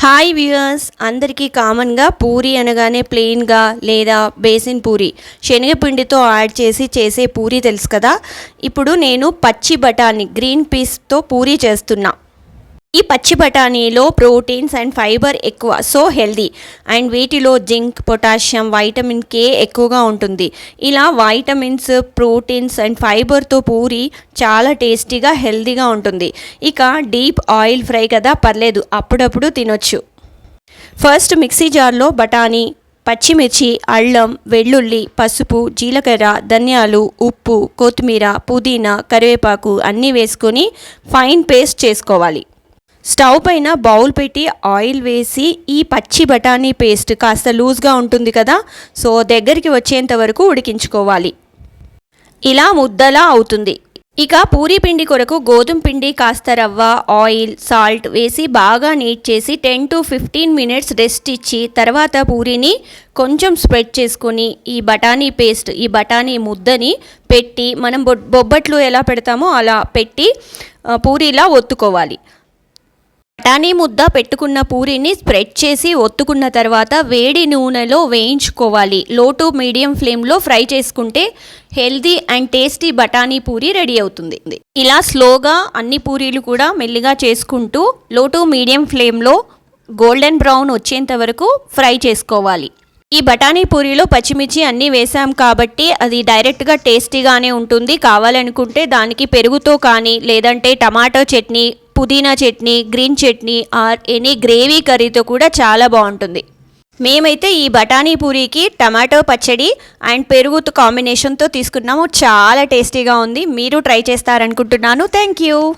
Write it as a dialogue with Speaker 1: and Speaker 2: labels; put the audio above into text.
Speaker 1: Hi viewers అందరికీ కామన్గా పూరి అనగానే ప్లెయిన్గా లేదా బేసిన్ పూరి శనగపిండితో యాడ్ చేసి చేసే పూరి తెలుసు కదా? ఇప్పుడు నేను పచ్చి బఠానీ గ్రీన్ పీస్తో పూరి చేస్తున్నా. ఈ పచ్చి బఠానీలో ప్రోటీన్స్ అండ్ ఫైబర్ ఎక్కువ సో హెల్దీ. అండ్ వీటిలో జింక్ పొటాషియం వైటమిన్ కే ఎక్కువగా ఉంటుంది. ఇలా వైటమిన్స్ ప్రోటీన్స్ అండ్ ఫైబర్తో పూరి చాలా టేస్టీగా హెల్దీగా ఉంటుంది. ఇక డీప్ ఆయిల్ ఫ్రై కదా పర్లేదు అప్పుడప్పుడు తినొచ్చు. ఫస్ట్ మిక్సీ జార్లో బఠానీ పచ్చిమిర్చి అల్లం వెల్లుల్లి పసుపు జీలకర్ర ధనియాలు ఉప్పు కొత్తిమీర పుదీనా కరివేపాకు అన్నీ వేసుకొని ఫైన్ పేస్ట్ చేసుకోవాలి. స్టవ్ పైన బౌల్ పెట్టి ఆయిల్ వేసి ఈ పచ్చి బఠానీ పేస్ట్ కాస్త లూజ్గా ఉంటుంది కదా సో దగ్గరికి వచ్చేంత వరకు ఉడికించుకోవాలి. ఇలా ముద్దలా అవుతుంది. ఇక పూరీ పిండి కొరకు గోధుమ పిండి కాస్త రవ్వ ఆయిల్ సాల్ట్ వేసి బాగా నీట్ చేసి ten to fifteen minutes rest ఇచ్చి తర్వాత పూరీని కొంచెం స్ప్రెడ్ చేసుకొని ఈ బఠానీ పేస్ట్ ఈ బఠానీ ముద్దని పెట్టి మనం బొ బొబ్బట్లు ఎలా పెడతామో అలా పెట్టి పూరీలా ఒత్తుకోవాలి. బఠానీ ముద్ద పెట్టుకున్న పూరిని స్ప్రెడ్ చేసి ఒత్తుకున్న తర్వాత వేడి నూనెలో వేయించుకోవాలి. లో టు మీడియం ఫ్లేమ్లో ఫ్రై చేసుకుంటే హెల్దీ అండ్ టేస్టీ బఠానీ పూరి రెడీ అవుతుంది. ఇలా స్లోగా అన్ని పూరీలు కూడా మెల్లిగా చేసుకుంటూ లో టు మీడియం ఫ్లేమ్లో గోల్డెన్ బ్రౌన్ వచ్చేంత వరకు ఫ్రై చేసుకోవాలి. ఈ బఠానీ పూరీలో పచ్చిమిర్చి అన్నీ వేసాం కాబట్టి అది డైరెక్ట్గా టేస్టీగానే ఉంటుంది. కావాలనుకుంటే దానికి పెరుగుతో కానీ లేదంటే టమాటో చట్నీ పుదీనా chutney green chutney or any gravy కర్రీతో కూడా చాలా బాగుంటుంది. మేమైతే ఈ బఠానీ పూరీకి టమాటో పచ్చడి అండ్ పెరుగు కాంబినేషన్తో తీసుకున్నాము. చాలా టేస్టీగా ఉంది. మీరు ట్రై చేస్తారనుకుంటున్నాను. Thank you